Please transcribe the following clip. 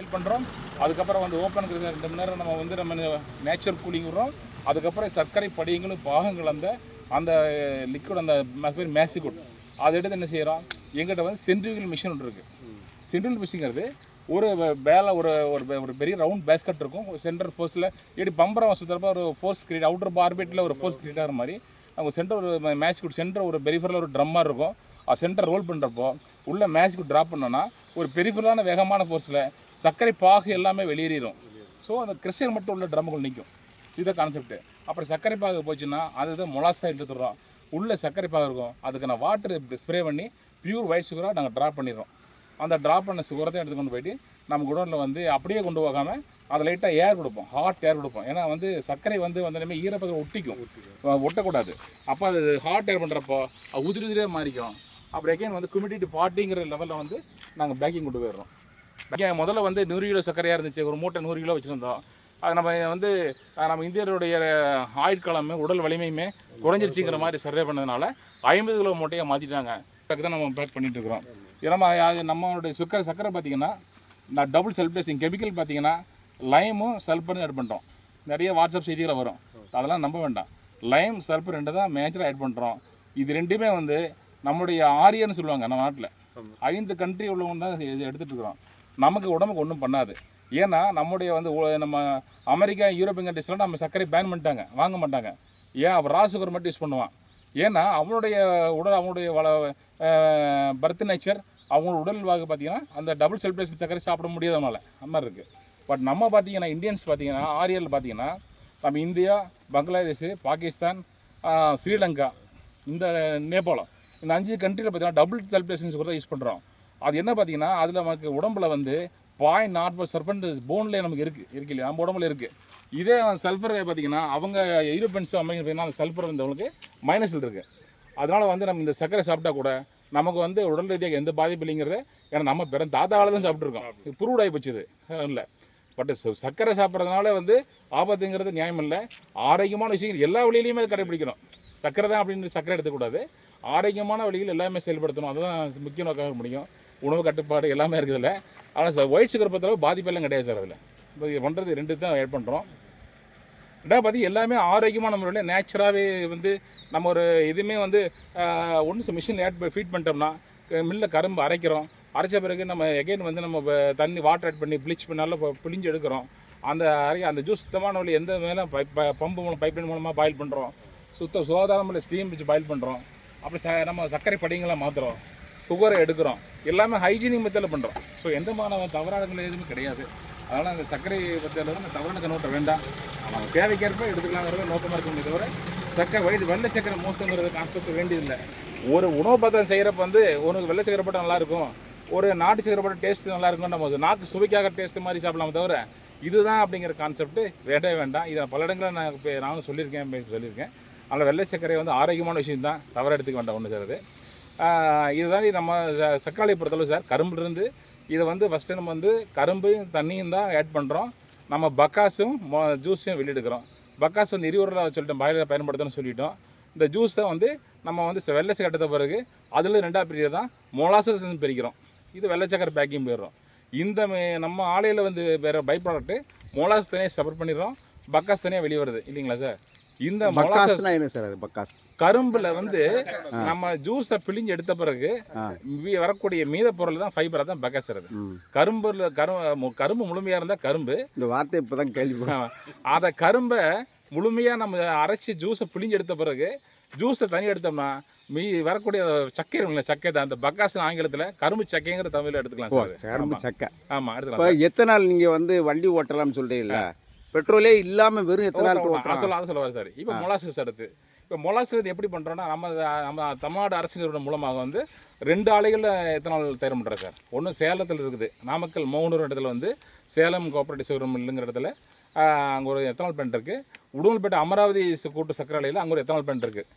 File பண்ணுறோம் அதுக்கப்புறம் வந்து ஓப்பன் ரெண்டு மணி நேரம் நம்ம வந்து நம்ம நேச்சுரல் கூலிங் விடுறோம். அதுக்கப்புறம் சர்க்கரை படியங்களும் பாகம் கலந்த அந்த லிக்விட் அந்த பேர் மேசிகுட் அதை எடுத்து என்ன செய்கிறோம் எங்கிட்ட வந்து சென்ட்ரிகல் மிஷின் ஒன்று இருக்குது சென்ட்ரிகல் மிஷிங்கிறது ஒரு பேல ஒரு ஒரு ஒரு பெரிய ரவுண்ட் பேஸ்கட் இருக்கும். சென்டர் ஃபோர்ஸில் இப்படி பம்பரம் சுற்றுறப்ப ஒரு ஃபோர்ஸ் கிரியேட் அவுட்டர் பார்பெட்டில் ஒரு ஃபோர்ஸ் கிரியேட் ஆகிற மாதிரி அவங்க சென்டர் ஒரு மேட்ச்குட் சென்டர் ஒரு பெரிஃபரில் ஒரு ட்ரம்மாக இருக்கும். அது சென்டர் ரோல் பண்ணுறப்போ உள்ள மேட்ச்க்கு ட்ராப் பண்ணோன்னா ஒரு பெரிஃபரலான வேகமான ஃபோர்ஸில் சர்க்கரை பாகு எல்லாமே வெளியேறிடும் ஸோ அந்த கிறிஸ்டியன் மட்டும் உள்ள ட்ரம்முகள் நிற்கும் இதை கான்செப்ட் அப்புறம் சர்க்கரை பாகு போச்சுன்னா அதுதான் மொலாசா எடுத்துடுறோம் உள்ளே சர்க்கரை பாகு இருக்கும். அதுக்கு நான் வாட்டர் ஸ்ப்ரே பண்ணி பியூர் ஒயிட் சுகராக நாங்கள் ட்ராப் பண்ணிடுறோம். அந்த ட்ராப் பண்ண சுகரத்தை எடுத்து கொண்டு போயிட்டு நம்ம குடோனில் வந்து அப்படியே கொண்டு போகாமல் அதை லைட்டாக ஏர் கொடுப்போம். ஹாட் ஏர் கொடுப்போம். ஏன்னா வந்து சர்க்கரை வந்து வந்தோடனே ஈரப்பதம் ஒட்டிக்கும். ஒட்டக்கூடாது. அப்போ அது ஹாட் ஏர் பண்ணுறப்போ உதிரி உதிரியாக மாறிக்கும். அப்புறம் எகைன் வந்து குமிடிட்டி ஃபார்ட்டிங்கிற லெவலில் வந்து நாங்கள் பேக்கிங் கொண்டு போயிடுறோம். முதல்ல வந்து நூறு கிலோ சர்க்கரையாக இருந்துச்சு. ஒரு மூட்டை நூறு கிலோ வச்சுருந்தோம். அது நம்ம வந்து நம்ம இந்தியருடைய ஆயுட்காலமே உடல் வலிமையுமே குறைஞ்சிருச்சுங்கிற மாதிரி சர்வே பண்ணதுனால ஐம்பது கிலோ மூட்டையை மாற்றிட்டாங்க அதுக்கு தான் நம்ம பேக் பண்ணிட்டு இருக்கிறோம். ஏன்னா நம்மளுடைய சுக்கரை சர்க்கரை பார்த்தீங்கன்னா நான் டபுள் செல்பிளேசிங் கெமிக்கல் பார்த்திங்கன்னா லைமும் சல்பரும் ஆட் பண்ணுறோம் நிறைய வாட்ஸ்அப் செய்திகளை வரும். அதெல்லாம் நம்ப வேண்டாம். லைம் சல்பர் ரெண்டு தான் மேஜராக ஆட் பண்ணுறோம் இது ரெண்டுமே வந்து நம்முடைய ஆரியன்னு சொல்லுவாங்க நம்ம நாட்டில். ஐந்து கண்ட்ரி உள்ளவங்க தான் இது எடுத்துகிட்டு இருக்கிறோம். நமக்கு உடம்புக்கு ஒன்றும் பண்ணாது. ஏன்னா நம்முடைய வந்து நம்ம அமெரிக்கா யூரோப்பியன் கண்ட்ரிஸ்லாம் நம்ம சர்க்கரை பேன் பண்ணிட்டாங்க வாங்க மாட்டாங்க. ஏன்? அவன் ரா சுகர் மட்டும் யூஸ் பண்ணுவான். ஏன்னா அவனுடைய உடல் அவனுடைய வள பர்த் நேச்சர் அவங்களோட உடல் வாக்கு பார்த்தீங்கன்னா அந்த டபுள் செலிப்ரேஷன் சர்க்கரை சாப்பிட முடியாதனால அந்த மாதிரி இருக்குது பட் நம்ம பார்த்தீங்கன்னா இந்தியன்ஸ் பார்த்தீங்கன்னா ஆரியல் பார்த்தீங்கன்னா நம்ம இந்தியா பங்களாதேஷ் பாகிஸ்தான் ஸ்ரீலங்கா இந்த நேபாளம் இந்த அஞ்சு கண்ட்ரியில் பார்த்தீங்கன்னா டபுள் செலிப்ரேஷன் சுகர் தான் யூஸ் பண்ணுறோம் அது என்ன பார்த்தீங்கன்னா அதில் நமக்கு உடம்புல வந்து பாயிண்ட் நாட் ஃபோர் சர்பண்ட் போன்லேயே நமக்கு இருக்குது இருக்கு இல்லையா? நம்ம உடம்புல இருக்குது இதே சல்ஃபர் பார்த்தீங்கன்னா அவங்க யூரோப்பியன்ஸ் அமைங்கன்னா அந்த சல்ஃபர் வந்தவங்களுக்கு மைனஸில் இருக்குது அதனால் வந்து நம்ம இந்த சர்க்கரை சாப்பிட்டா கூட நமக்கு வந்து உடல் ரீதியாக எந்த பாதிப்பு இல்லைங்கிறத ஏன்னா நம்ம பிற தாத்தாவில் தான் சாப்பிட்ருக்கோம் ப்ரூவ் ஆகி போச்சுது. இல்லை. பட் சர்க்கரை சாப்பிட்றதுனால வந்து ஆபத்துங்கிறது நியாயம் இல்லை. ஆரோக்கியமான விஷயங்கள் எல்லா வழியிலையுமே அதை கடைபிடிக்கணும் சர்க்கரை தான் அப்படின்னு சர்க்கரை எடுத்துக்கூடாது ஆரோக்கியமான வழிகள் எல்லாமே செயல்படுத்தணும். அதுதான் முக்கிய நோக்கமாக முடியும். உணவு கட்டுப்பாடு எல்லாமே இருக்குதுல்ல. ஆனால் சார் ஒயிட் சுகர் பொறுத்தளவு பாதிப்பெல்லாம் கிடையாது சார் அதில். இப்போ இது பண்ணுறது ரெண்டு தான் ஆட் பண்ணுறோம் ரெண்டாவது பார்த்தி எல்லாமே ஆரோக்கியமான முறையில் நேச்சுராகவே வந்து நம்ம ஒரு இதுவுமே வந்து ஒன்று மிஷின் ஆட் ஃபீட் பண்ணிட்டோம்னா மில்லில் கரும்பு அரைக்கிறோம். அரைச்ச பிறகு நம்ம எகைன் வந்து நம்ம தண்ணி வாட்டர் ஆட் பண்ணி ப்ளீச் பண்ணாலும் இப்போ பிழிஞ்சு எடுக்கிறோம். அந்த அரை அந்த ஜூஸ் சுத்தமான வழி எந்த மேலே பம்பு மூலம் பைப்லைன் மூலமாக பாயில் பண்ணுறோம் சுத்த சுகாதாரமுள்ள ஸ்டீம் வச்சு பாயில் பண்ணுறோம் அப்புறம் ச நம்ம சர்க்கரை படிங்களாம் மாற்றுறோம் சுகரை எடுக்கிறோம். எல்லாமே ஹைஜீனிக் மெத்தடில் பண்ணுறோம் ஸோ எந்த மாணவ தவறானங்கள் எதுவுமே கிடையாது. அதனால் அந்த சர்க்கரை பற்றியில் வந்து தவறான கண்ணோட்டம் வேண்டாம். நம்ம தேவைக்கேற்ப எடுத்துக்கலாங்கிறத நோக்கமாக இருக்குமே தவிர சர்க்கரை வயது வெள்ளை சர்க்கரை மோசங்கிறது கான்செப்ட் வேண்டியதில்லை. ஒரு உணவு பதம் செய்கிறப்ப வந்து உனக்கு வெள்ளை சக்கரை போட்டால் நல்லாயிருக்கும். ஒரு நாட்டு சக்கரை போட்ட டேஸ்ட் நல்லாயிருக்கும் நம்ம நாக்கு சுவைக்காக டேஸ்ட் மாதிரி சாப்பிடலாம் தவிர இதுதான் அப்படிங்கிற கான்செப்ட் வேண்டவே வேண்டாம். இதை பல இடங்களில் நான் இப்போ நானும் சொல்லியிருக்கேன் சொல்லியிருக்கேன். அதனால் வெள்ளை சர்க்கரை வந்து ஆரோக்கியமான விஷயம் தான் தவற எடுத்துக்க வேண்டாம் ஒன்று சார் அது இதுதான் நம்ம ச- பொறுத்தளவு சார். கரும்புலேருந்து இதை வந்து ஃபஸ்ட்டு நம்ம வந்து கரும்பையும் தண்ணியும் தான் ஆட் பண்ணுறோம் நம்ம பக்காஸும் மோ ஜூஸையும் வெளியெடுக்கிறோம். பக்காஸ் வந்து இருவரில் சொல்லிட்டோம் பாயிலில் பயன்படுத்தணும்னு சொல்லிட்டோம். இந்த ஜூஸை வந்து நம்ம வந்து வெள்ளை சக்கரை பிறகு அதில் ரெண்டாக பிரிக்கிறது தான் மொலாசஸ் பிரிக்கிறோம். இது வெள்ளை சக்கரை பேக்கிங் போயிடுறோம். இந்த மே- நம்ம ஆலையில் வந்து வேறு பை ப்ராடக்ட்டு மொலாஸ் தனியாக செப்பரேட் பண்ணிடுறோம். பக்காஸ் தனியாக வெளியே வருது. இல்லைங்களா சார்? இந்த பக்காஸ்னா என்ன சார் அது பக்காஸ்? கரும்புல வந்து நம்ம ஜூஸை பிழிஞ்சு எடுத்த பிறகு வரக்கூடிய மீத பொருள் தான் ஃபைபராக தான் பக்கசுறது கரும்புல கரும் கரும்பு முழுமையாக இருந்தால் கரும்பு. இந்த வார்த்தை இப்போ தான் கேள்விப்பட்டேன் அதை கரும்பை முழுமையாக நம்ம அரைச்சி ஜூஸை பிழிஞ்சு எடுத்த பிறகு ஜூஸை தனி எடுத்தோம்னா மீ வரக்கூடிய சக்கை இருக்குல்ல சக்கை தான். அந்த பக்காசு ஆங்கிலத்தில் கரும்பு சக்கைங்கிற தமிழில் எடுத்துக்கலாம் சார் கரும்பு சக்கை. ஆமாம் எடுத்துக்கலாம் எத்தனால் நீங்கள் வந்து வண்டி ஓட்டலாம்னு சொல்கிறீங்களா பெட்ரோலே இல்லாமல் வெறும் எத்தனால் நான் ஓட்டலாம் சொல்ல அதை சொல்ல வரேன் சார். இப்போ மொலாசஸ் அடுத்து. இப்போ மொலாசஸ் எப்படி பண்ணுறோன்னா நம்ம நம்ம தமிழ்நாடு அரசு நிறுவனம் மூலமாக வந்து ரெண்டு ஆலைகளில் எத்தனால் தயார் பண்ணுறோம் சார்? ஒன்று சேலத்தில் இருக்குது. நாமக்கல் மோகனூர் இடத்துல வந்து சேலம் கோஆபரேட்டிவ் சுகர் மில்லுங்கிற இடத்துல அங்கே ஒரு எத்தனால் பிளான்ட் இருக்குது உடுமல்பேட்டை அமராவதி கூட்டு சக்கரை ஆலையில் அங்கே ஒரு எத்தனால் பிளான்ட் இருக்குது